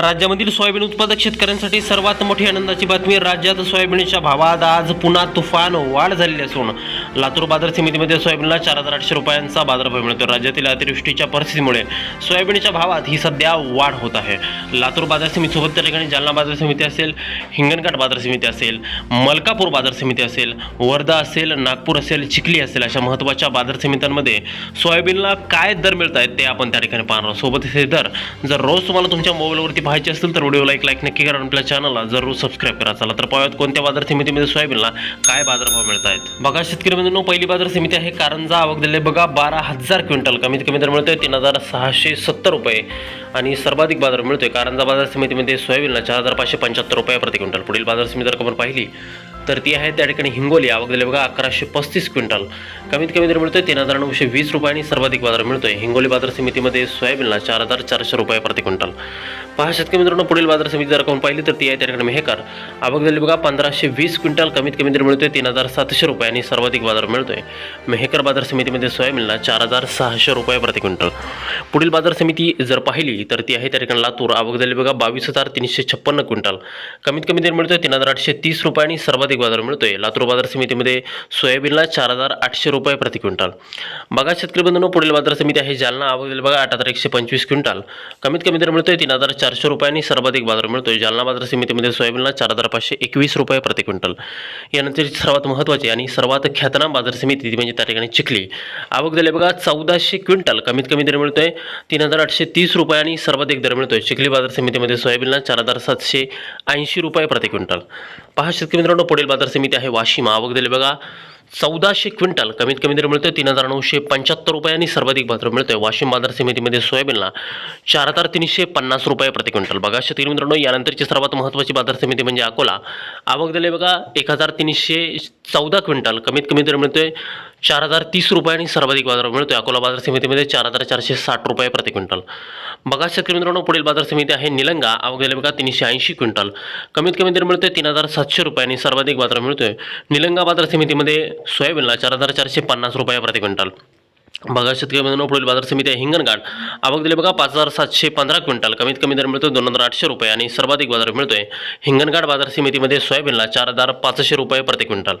राज्यामधील सोयाबीन उत्पादक शेतकऱ्यांसाठी सर्वात मोठी आनंदाची बातमी राज्यात सोयाबीनच्या भावात आज पुन्हा तुफान वाढ झालेली असून लातूर बाजार समितीमध्ये सोयाबीनला चार हजार आठशे रुपयांचा बाजारभाव मिळतो राज्यातील अतिवृष्टीच्या परिस्थितीमुळे सोयाबीनच्या भावात ही सध्या वाढ होत आहे. लातूर बाजार समितीसोबत त्या ठिकाणी जालना बाजार समिती असेल हिंगणघाट बाजार समिती असेल मलकापूर बाजार समिती असेल वर्धा असेल नागपूर असेल चिखली असेल अशा महत्त्वाच्या बाजार समित्यांमध्ये सोयाबीनला काय दर मिळत आहेत ते आपण त्या ठिकाणी पाहणार आहोत. सोबत हे दर जर रोज तुम्हाला तुमच्या मोबाईलवरती पाहायचे असतील तर व्हिडिओला एक लाईक नक्की करा आणि आपल्या चॅनलला जरूर सबस्क्राईब करा. चला तर पाहूयात कोणत्या बाजार समितीमध्ये सोयाबीनला काय बाजारभाव मिळत आहेत. बघा शेतकरी बंधूंनो पहिली बाजार समिती आहे कारंजा आवक दिले बघा बारा हजार क्विंटल कमीत कमी दर मिळतोय तीन हजार सहाशे सत्तर रुपये. आणि सर्वाधिक बाजार मिळतोय कारंजा बाजार समितीमध्ये सोयाबीनला चार हजार पाचशे पंच्याहत्तर रुपये प्रति क्विंटल. पुढील बाजार समिती जर आपण पाहिली तर ती आहे त्या ठिकाणी हिंगोली. आवक बघा अकराशे पस्तीस क्विंटल. कमीत कमी दर मिळतोय तीन हजार नऊशे वीस रुपये आणि सर्वाधिक बाजार मिळतोय. हिंगोली बाजार समितीमध्ये सोयाबीनला चार हजार चारशे रुपये प्रति क्विंटल. पहा शेतकरी मित्रांनो पुढील बाजार समिती जर कोण पाहिली तर ती आहे त्या ठिकाणी मेहकर. आवक बघा पंधराशे वीस क्विंटल. कमीत कमी दर मिळतोय तीन हजार सातशे रुपयांनी सर्वाधिक बाजार मिळतोय. मेहकर बाजार समितीमध्ये सोयाबीनला चार हजार सहाशे रुपये प्रति क्विंटल. पुढील बाजार समिती जर पाहिली तर ती आहे त्या ठिकाणी लातूर. आवक झाली बघा बावीस हजार तीनशे छप्पन्न क्विंटल. कमीत कमी दर मिळतोय तीन हजार आठशे तीस रुपयांनी सर्वाधिक सर्वाधिक बाजार मिळतोय. लातूर बाजार समितीमध्ये सोयाबीनला चार हजार आठशे रुपये प्रति क्विंटल. बघा शेतकरी बंधूंनो पुढील बाजार समिती आहे जालना. आवक बघा आठ हजार एकशे पंचवीस क्विंटल. कमीत कमी दर मिळतोय तीन हजार चारशे रुपये सर्वाधिक बाजार मिळतोय. जालना बाजार समितीमध्ये सोयाबीनला चार हजार पाचशे एकवीस रुपये प्रति क्विंटल. यानंतर सर्वात महत्त्वाची आणि सर्वात ख्यातनाम बाजार समिती ती म्हणजे त्या ठिकाणी चिखली. आवक झाली बघा चौदाशे क्विंटल. कमीत कमी दर मिळतोय तीन हजार आठशे तीस रुपये आणि सर्वाधिक दर मिळतोय. चिखली बाजार समितीमध्ये सोयाबीनला चार हजार सातशे ऐंशी रुपये प्रति क्विंटल. पहा शेतकरी मित्रांनो पुढील बाजार समिती आहे वाशिम. आवक दिली बघा. चौदाशे क्विंटल कमीत कमी दर मिळतोय तीन हजार नऊशे पंच्याहत्तर रुपये आणि सर्वाधिक बाजार मिळतोय. वाशिम बाजार समितीमध्ये सोयाबीनला चार हजार तीनशे पन्नास रुपये प्रति क्विंटल. बघा शेतकरी मित्रांनो यानंतरची सर्वात महत्त्वाची बाजार समिती म्हणजे अकोला. आवक दिले बघा एक हजार तीनशे चौदा क्विंटल कमीत कमी दर मिळतोय चार हजार तीस रुपये आणि सर्वाधिक बाजार मिळतोय. अकोला बाजार समितीमध्ये चार हजार चारशे साठ रुपये प्रति क्विंटल. बघा शेतकरी मित्रांनो पुढील बाजार समिती आहे निलंगा. आवक बघा तीनशे ऐंशी क्विंटल. कमीत कमी दर मिळतोय तीन हजार सातशे रुपयांनी सर्वाधिक बाजार मिळतोय. निलंगा बाजार समितीमध्ये सोयाबीनला चार हजार चारशे पन्नास रुपये प्रति क्विंटल. बघा शेतकरी मित्रांनो पुढील बाजार समिती आहे हिंगणघाट. आवक दिले बघा पाच हजार सातशे पंधरा क्विंटल. कमीत कमी दर मिळतोय दोन हजार आठशे रुपये आणि सर्वाधिक बाजार मिळतोय. हिंगणघाट बाजार समितीमध्ये सोयाबीनला चार हजार पाचशे रुपये प्रति क्विंटल.